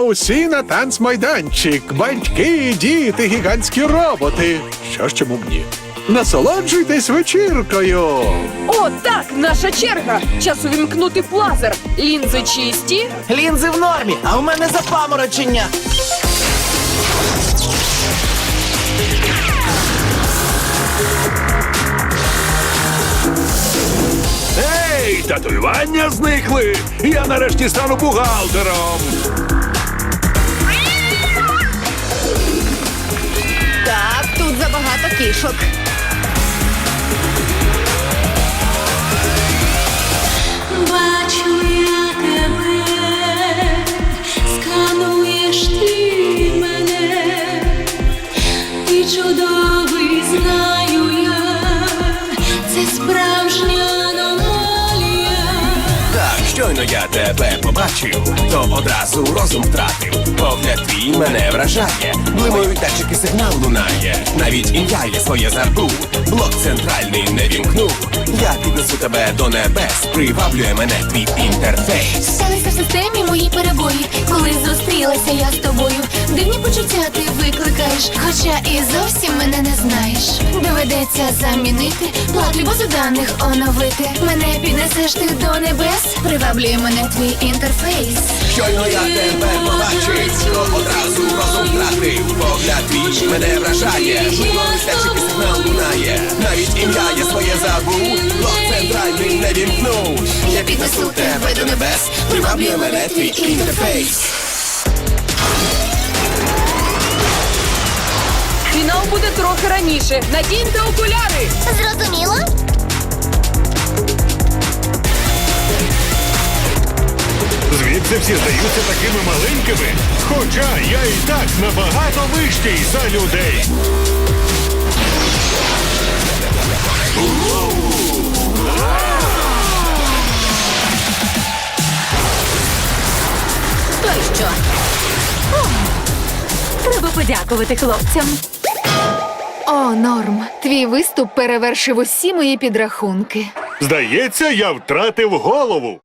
Усі на танцмайданчик, батьки, діти, гігантські роботи. Що ж чому б ні? Насолоджуйтесь вечіркою. О, так, наша черга. Час увімкнути плазер. Лінзи чисті. Лінзи в нормі, а у мене запаморочення. Ей, татуювання зникли! Я нарешті стану бухгалтером. Fuck. Я тебе побачив, то одразу розум втратив. Погляд твій мене вражає, блимають датчики сигнал лунає. Навіть ім'я я своє забув, блок центральний не вімкнув. Я тебе до небес, приваблює мене твій інтерфейс. Сталися в системі мої перебої, коли зустрілася я з тобою. Дивні почуття ти викликаєш, хоча і зовсім мене не знаєш. Доведеться замінити плату базу даних оновити. Мене піднесеш ти до небес, приваблює мене твій інтерфейс. Щойно я тебе побачив, то одразу розум втратив. Погляд твій мене вражає, блимають датчики сигнал лунає. Ім'я я своє забув, блок центральний не вімкнув. Я піднесу тебе до небес, приваблює мене твій інтерфейс. Фінал буде трохи раніше. Надіньте окуляри. Зрозуміло? Звідси всі здаються такими маленькими. Хоча я і так набагато вищий за людей. То й що? Треба подякувати хлопцям. О, Норм, твій виступ перевершив усі мої підрахунки. Здається, я втратив голову.